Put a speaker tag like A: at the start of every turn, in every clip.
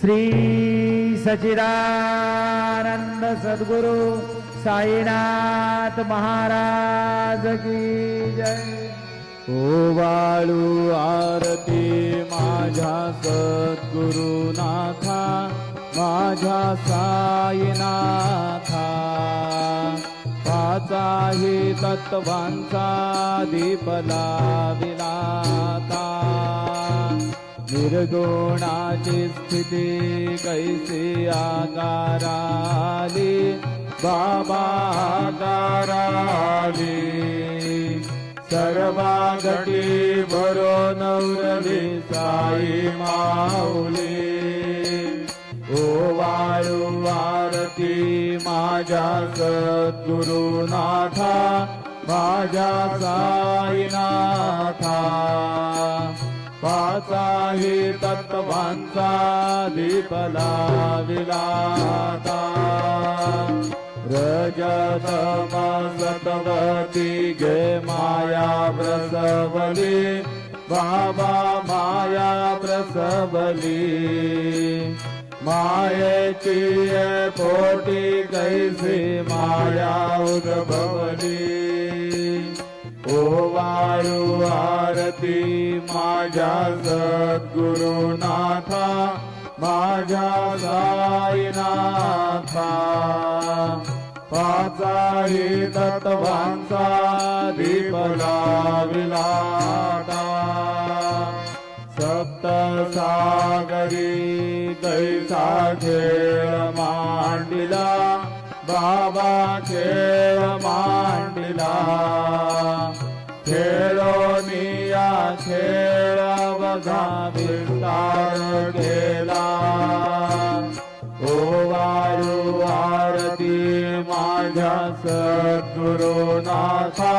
A: श्री सचिदानंद सद्गुरु साईनाथ महाराज की जय.
B: ओवाळू आरती माझ्या सद्गुरुनाथा माझ्या साईनाथा. पाचाही तत्वांचा दीपला विलाता. निर्गुणाची स्थिती कैसी आकाराली? बाबा आकाराली। सर्वा घटी भरो नवरली साई माऊली। ओ वाळू आरती माझ्या सद्गुरुनाथा माझ्या साईनाथा। दीपला विलाता रजतम सतवती गे माया प्रसवली बाबा माया प्रसवली। मायेची पोटी कैसी माया उद्भवली ओ आरती माझ्या सद्गुरुनाथा माझ्या साईनाथा. पाचारी तत्वांचा दीपला विलाटा सप्त सागरी कैसा खेळ मांडिला बाबा खेळ मांडिला. विस्तार केला ओ वाळू आरती माझ्या सद्गुरुनाथा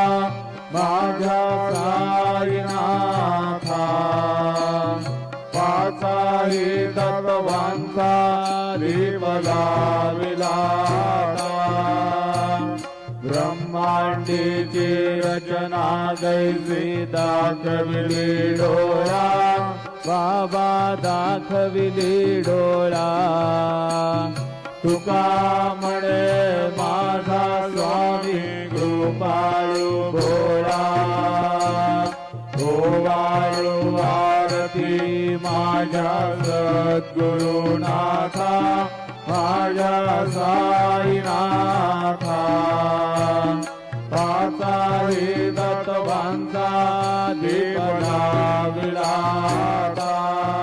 B: माझ्या साईनाथा. पाचाही तत्वांचा विमला विलाता ब्रह्मांडीची रचना दैसी दाखविली डोळा बाबा दाखविली डोळा. तुका म्हणे माझा स्वामी कृपाळू भोळा. गोवाळू आरती माझ्या सद्गुरुनाथा माझ्या साईनाथा. विलाटा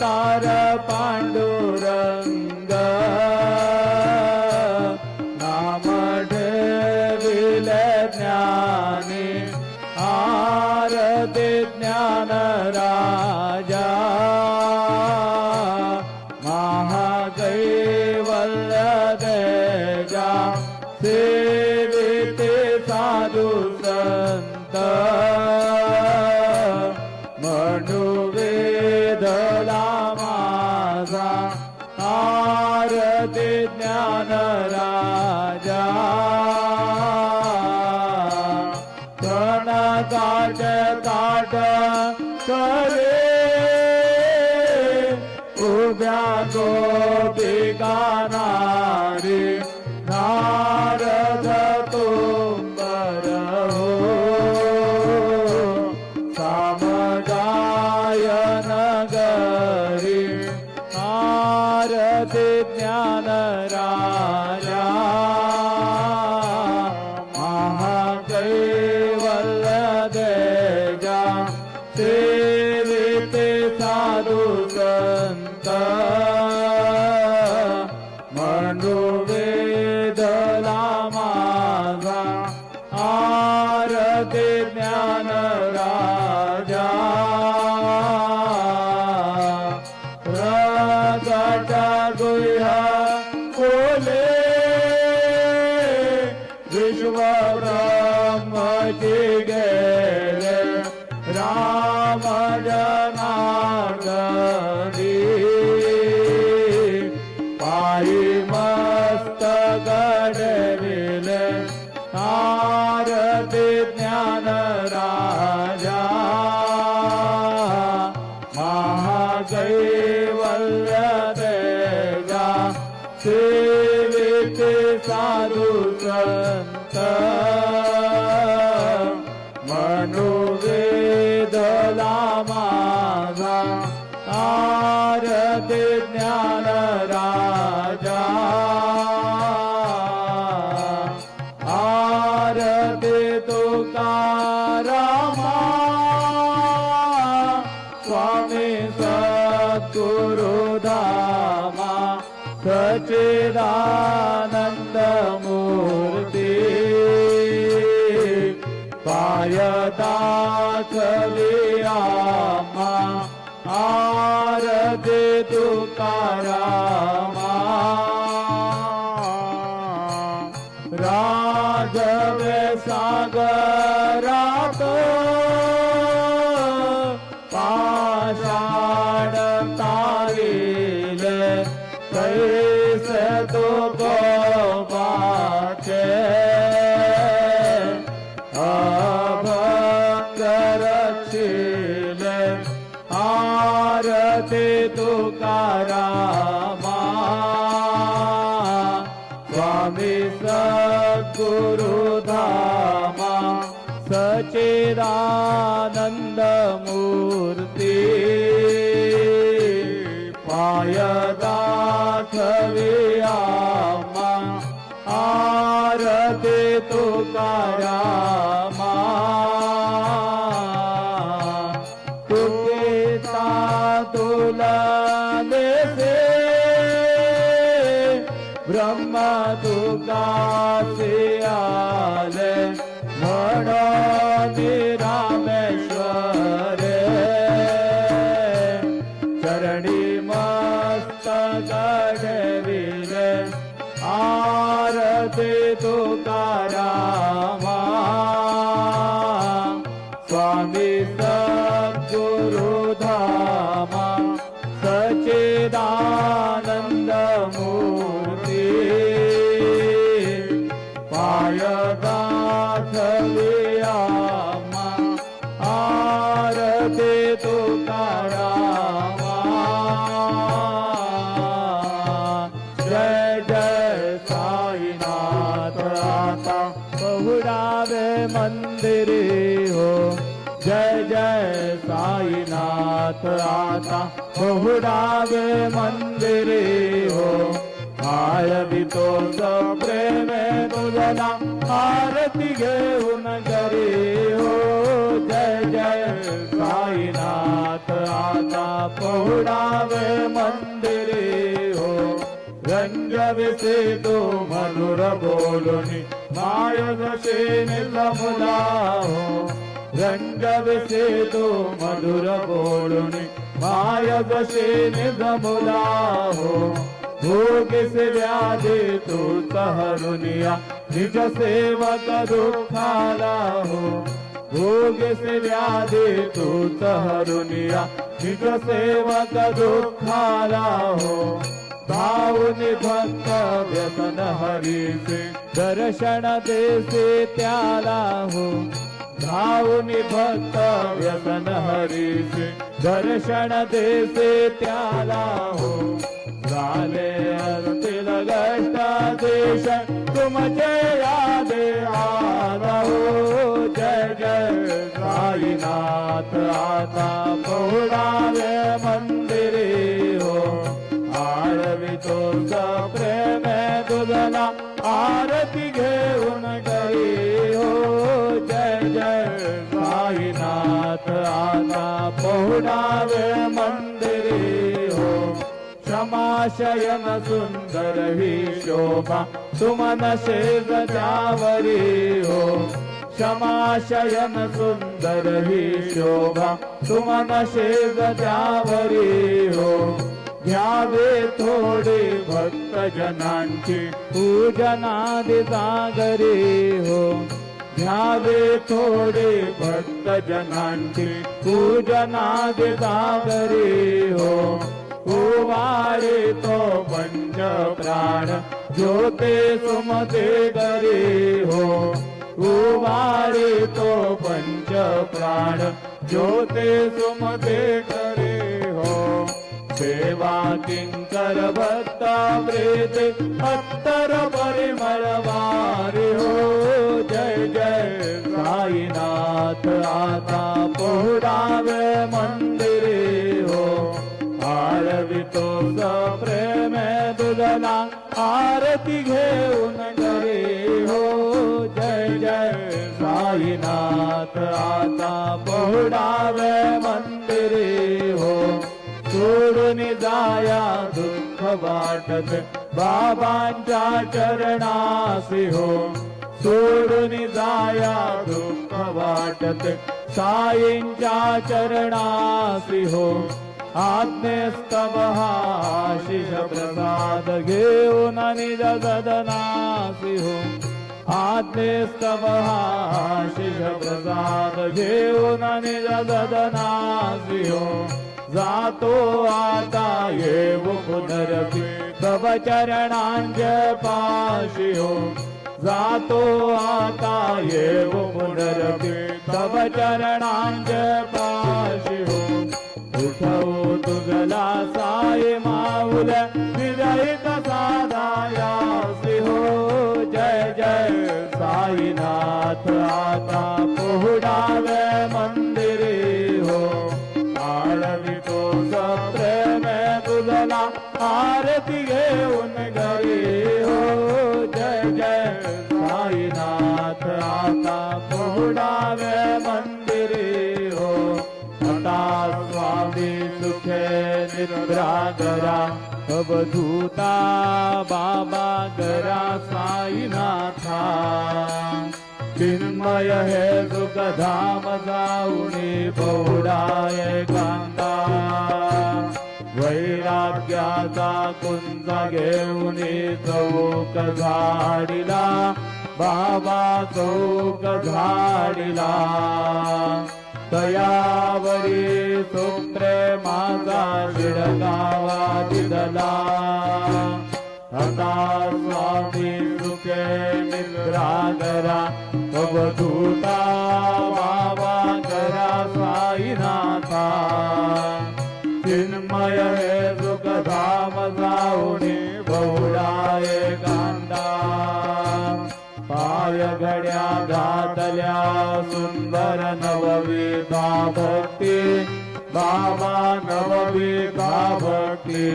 B: तार पाण्डु मनुवेदला माझा आरती ज्ञान राजा कण काट काट करे राजा गे आरती ज्ञान રાઘવ સાગરા તો सचिदानंद मूर्ती पायदाखवियामा मस्त गडविले आरती तुकारामा बहुडावे मंदिरे हो। जय जय साईनाथ आता। बहुडावे मंदिरे हो। आय तो प्रेमे तुझना आरती घेऊन घरी हो। जय जय साईनाथ आता। पहुडावे मंदिरे हो। रंग विसे तो मधुर बोलुनी माय जसे निलमुला हो रंग तो मधुर बोलुनी. माय जसे निलमुला हो भोगिस व्याधी सहरुनिया निज सेवक दुःखाला हो भोगिस व्याधी तो सहरुनिया निज सेवक दुःखाला हो भाऊनि भक्त व्यसन हरीचे दर्शन देसे त्याला हो. भाऊनि भक्त व्यसन हरीचे दर्शन देसे त्याला हो. झाले असतील गष्ट देश तुमचे या साईनाथ मंदिरे हो। क्षमाशयन सुंदर ही शोभा। तुमन शेज त्यावरी हो। क्षमाशयन सुंदर ही शोभा। तुमन शेज त्यावरी हो। घ्यावे थोडे भक्त जनांची पूजनादि सागरी हो। घ्यावे थोडे भक्त जनांची पूजनादि सागरे हो उवारे तो पंच प्राण ज्योते सुमते करे हो उवारे तो पंच प्राण ज्योते सुमते करे हो सेवा किंकर भक्ता प्रेते अत्तर परिमळ वारे हो जय साईनाथ आता पोहडावे मंदिरे हो। आरवितो प्रेम घेऊन घरे हो। जय जय साईनाथ आता पोहडावे मंदिरे हो। सोडून जाया दुःख वाटत बाबांच्या चरणासी हो सोडून जाया दुःख वाटत. साईंच्या चरणासी हो. आज्ञेस्तव शिष प्रसाद घेऊन निज सदनासी हो. आज्ञेस्तव शिष प्रसाद घेऊन निज सदनासी हो. जातो आता येव पुनरपी. तव चरणांज पाशी हो. जातो आता येव पुनरपी तव चरणांज पाशी हो उठव तुगला साई माऊल. विजयित साधाया हो जय जय साईनाथ. आता पोहडावे अवधूता बाबा गरा साईनाथा. चिन्मय हे सुखधाम जाऊनी पौडाय कांदा वैराग्याचा कुंज घेऊनी चौक झाडिला. बाबा चौक झाडिला. तयावरी सुप्रेमाचा शिडगावा दिदला. आता स्वामी सुखे निद्रा करा अवधूता भक्ति बाबा नवविधा भक्ति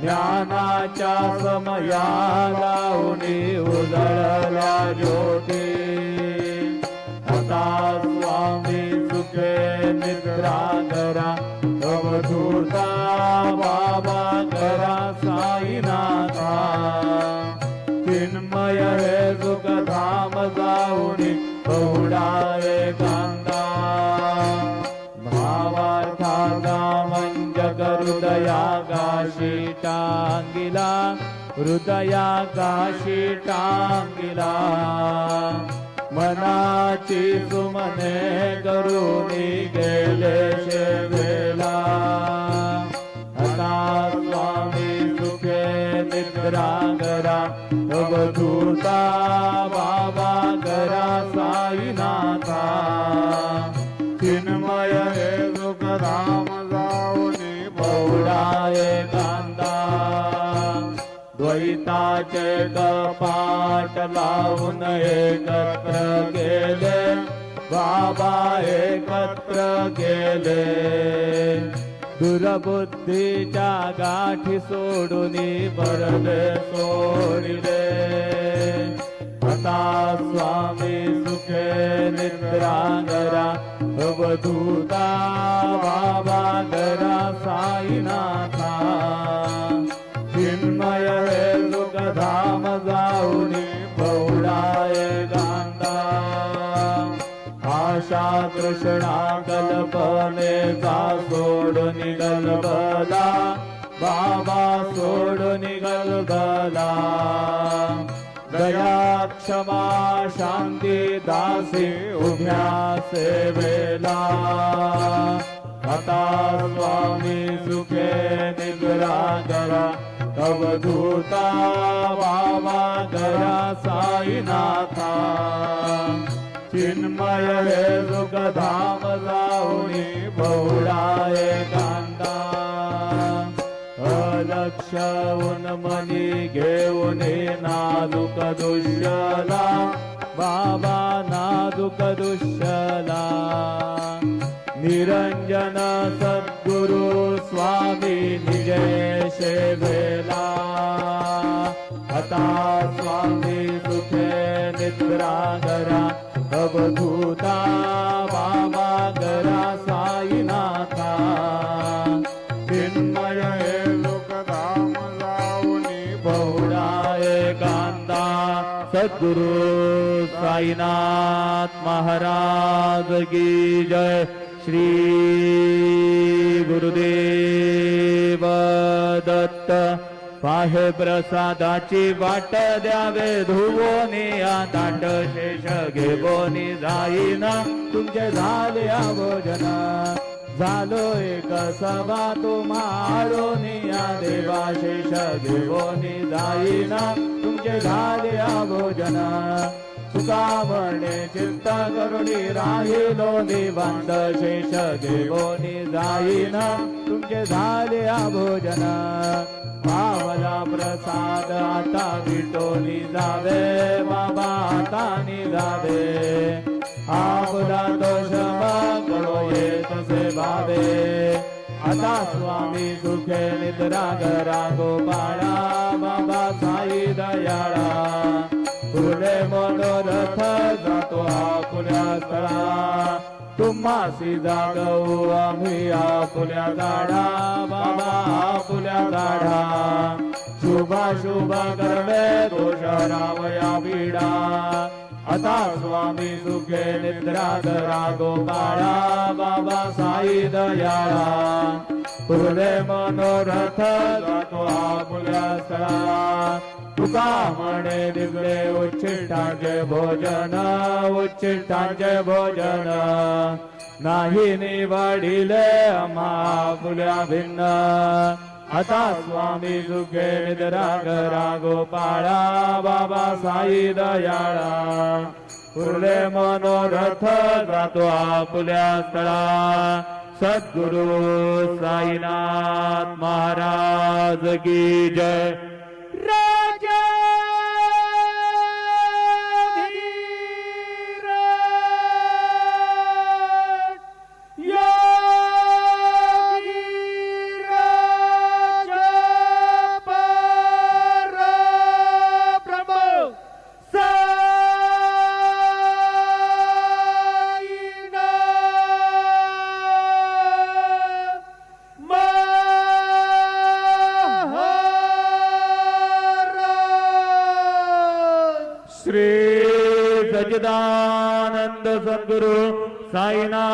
B: ज्ञानाच्या समयाला उनी उजळल्या ज्योती. आता स्वामी सुखे निद्रा करा अवधूता बाबा करा साईना हृदया टांगिला हृदया गाशी टांगिला मनाची सुमने करुणी गेले शेवेला. आता स्वामी सुखे निद्रा करा बाबा द्वैताचे कपाट लावून एकत्र गेले. बाबा एकत्र गेले. दुरबुद्धीच्या गाठी सोडून बरले सोडिले. आता स्वामी सुखे निद्रा गरा अवधूता बाबा गरा साईनाथा आशा कृष्णा कल्पनेचा सोडून गलबला बाबा सोडून गलबला दया क्षमा शांती दासी उभ्या सेवेला। आता स्वामी सुखे निद्रा करा अवधूता बाबा दया साईनाथा। चिन्मय सुखधाम जाऊनी बहुडाय कांदा. अलक्ष मनी घेऊन नाजुक दुष्यला. बाबा नाजुक दुष्यला. निरंजन सद्गुरु स्वामी निजय सेवेला आता स्वामी सुखे निद्रा करा अवधूता बाबा करा साईनाथा. चिन्मय
C: लोकधाम जाऊनी
B: बहुडाय कांदा सद्गुरु साईनाथ महाराज की जय श्री गुरुदेव दत्त. पाहे प्रसादाची वाट द्यावे धुवोनी या ताट शेष घेवोनी जाईना. तुमचे झाले आभोजना. झालो एक सभा तुम्हारोनी या देवा शेष घेवोनी जाईना. तुमचे झाले आभोजना. तुका म्हणे चिंता करुणी राहिलो निबंध शेष देवोनी जाईना तुमचे झाले भोजन पावला प्रसाद आता विटोनी जावे बाबा आता निजावे आपला दोष करो तसे भावे आता स्वामी सुखे निद्रा करा गोपाळा तुम्हासी जागवू आम्ही आपुल्या गाडा बाबा आपुल्या गाडा शुभा शुभा करणे दोष रावया बिडा. आता स्वामी सुखे निद्रा धरा गोपाळा बाबा साई दयाळा. फुले मनोरथ जातो आपुल्या स्थळा तुका म्हणे दिगळे उच्चिष्टांचे भोजन उच्चिष्टांचे भोजन. नाही निवडिले आम्हा फुल्या भिन्न. आता स्वामी सुखे राग करा गोपाळा बाबा साई दयाळा. फुले मनोरथ जातो आपुल्या स्थळा. सद्गुरु साईनाथ महाराज की जय. सद्गुरु